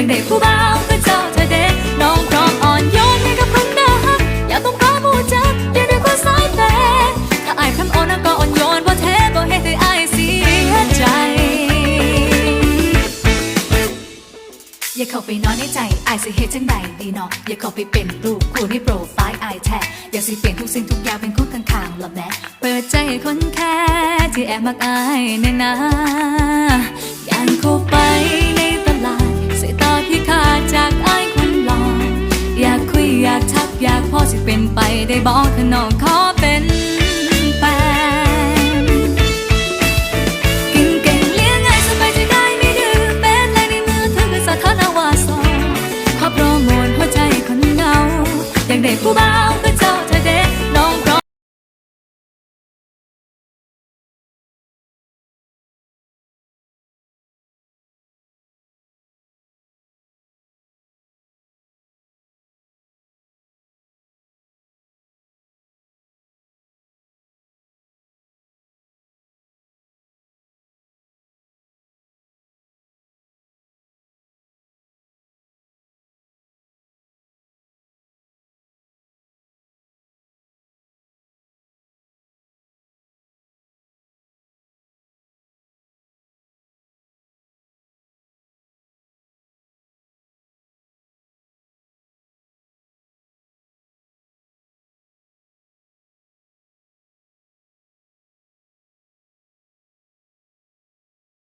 ากได้ผู้บ่าวก็เจ้าเธอเด็กน้องพร้อมอ่อนโยนให้กับคนน่าฮักอย่าต้องพรอมผู้จักอย่าด้วยความสายตะถ้าอายพร้อมอ่อนก็อ่อนโยนบ่แท้บ่เฮ็ดให้อายเสียใจ อย่าเข้าไปนอนในใจอายสิเฮ็ดจังใดดีเนาะอย่าเข้าไปเป็นรูปคู่ในโปรไฟล์ไอาแท้อย่าสิเปลี่ยนทุกสิ่งทุกอย่างเป็นคู่ข้างๆละแม่เปิดใจให้คนแค่ที่แอบมักอายใน่นะ จะเป็นไปได้บอกขนองขอเป็นแฟนกินเก่งเลี้ยงง่าสบายใจได้ไม่ดื้อเป็นลาในมือถือเป็นาธารณวาขอโรโมทหัใจคนเงาอยากได้ผู้บ่าว